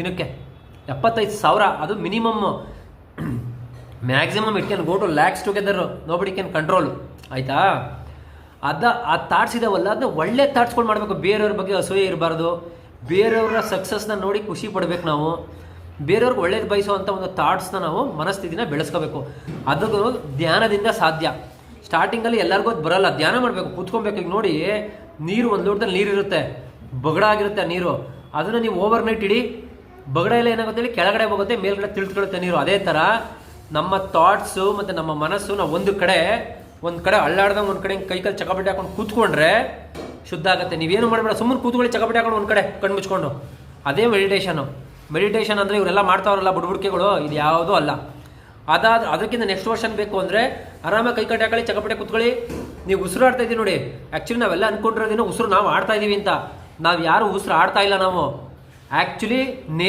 ದಿನಕ್ಕೆ ಎಪ್ಪತ್ತೈದು ಸಾವಿರ, ಅದು minimum. Maximum it can go to lakhs together nobody can control ಆಯಿತಾ? ಅದ, ಆ ಥಾಟ್ಸ್ ಇದಾವಲ್ಲ ಅದನ್ನ ಒಳ್ಳೆ ಥಾಟ್ಸ್ಗಳು ಮಾಡಬೇಕು. ಬೇರೆಯವ್ರ ಬಗ್ಗೆ ಅಸೂಯೆ ಇರಬಾರ್ದು. ಬೇರೆಯವರ ಸಕ್ಸಸ್ನ ನೋಡಿ ಖುಷಿ ಪಡ್ಬೇಕು ನಾವು. ಬೇರೆಯವ್ರಿಗೆ ಒಳ್ಳೇದು ಬಯಸುವಂಥ ಒಂದು ಥಾಟ್ಸ್ನ ನಾವು ಮನಸ್ಥಿತಿನ ಬೆಳೆಸ್ಕೋಬೇಕು. ಅದಕ್ಕೂ ಧ್ಯಾನದಿಂದ ಸಾಧ್ಯ. ಸ್ಟಾರ್ಟಿಂಗಲ್ಲಿ ಎಲ್ಲರಿಗೂ ಅದು ಬರಲ್ಲ. ಧ್ಯಾನ ಮಾಡಬೇಕು, ಕೂತ್ಕೊಬೇಕು. ಈಗ ನೋಡಿ, ನೀರು ಒಂದು ಲೋಟದಲ್ಲಿ ನೀರಿರುತ್ತೆ. ಬಗಡಾಗಿರುತ್ತೆ ನೀರು. ಅದನ್ನು ನೀವು ಓವರ್ ನೈಟ್ ಇಡಿ. ಬಗಡ ಎಲ್ಲ ಏನಾಗುತ್ತೆ ಹೇಳಿ ಕೆಳಗಡೆ ಹೋಗುತ್ತೆ, ಮೇಲ್ಗಡೆ ತಿಳಿದುಕೊಳ್ಳುತ್ತೆ ನೀರು ಅದೇ ಥರ ನಮ್ಮ ಥಾಟ್ಸು ಮತ್ತು ನಮ್ಮ ಮನಸ್ಸು ನಾವು ಒಂದು ಕಡೆ ಒಂದು ಕಡೆ ಅಳ್ಳಾಡ್ದಂಗೆ ಒಂದು ಕಡೆ ಕೈಕಲ್ಲಿ ಕೈ ಕಾಲು ಚಕಪಟಿ ಹಾಕೊಂಡು ಕೂತ್ಕೊಂಡ್ರೆ ಶುದ್ಧ ಆಗುತ್ತೆ. ನೀವೇನು ಮಾಡಬೇಡ ಸುಮ್ಮನೆ ಕೂತ್ಕೊಳ್ಳಿ ಚಕಪಟಿ ಹಾಕೊಂಡು ಒಂದು ಕಡೆ ಕಣ್ಣು ಮುಚ್ಕೊಂಡು. ಅದೇ ಮೆಡಿಟೇಷನು ಮೆಡಿಟೇಷನ್ ಅಂದರೆ ಇವರೆಲ್ಲ ಮಾಡ್ತಾವ್ರಲ್ಲ ಬುಡ್ಬುಡ್ಕೆಗಳು, ಇದು ಯಾವುದೂ ಅಲ್ಲ. ಅದಾದ, ಅದಕ್ಕಿಂತ ನೆಕ್ಸ್ಟ್ ವರ್ಷನ್ ಬೇಕು ಅಂದರೆ ಆರಾಮಾಗಿ ಕೈ ಕಟ್ಟಿ ಹಾಕೊಳ್ಳಿ, ಚಕಪಟೆ ಕೂತ್ಕೊಳ್ಳಿ. ನೀವು ಉಸಿರು ಆಡ್ತಾ ಇದ್ದೀವಿ ನೋಡಿ ಆ್ಯಕ್ಚುಲಿ ನಾವೆಲ್ಲ ಅನ್ಕೊಂಡಿರೋದೇನೋ ಉಸಿರು ನಾವು ಆಡ್ತಾ ಇದ್ದೀವಿ ಅಂತ. ನಾವು ಯಾರು ಉಸಿರು ಆಡ್ತಾ ಇಲ್ಲ ನಾವು. ಆ್ಯಕ್ಚುಲಿ ನೇ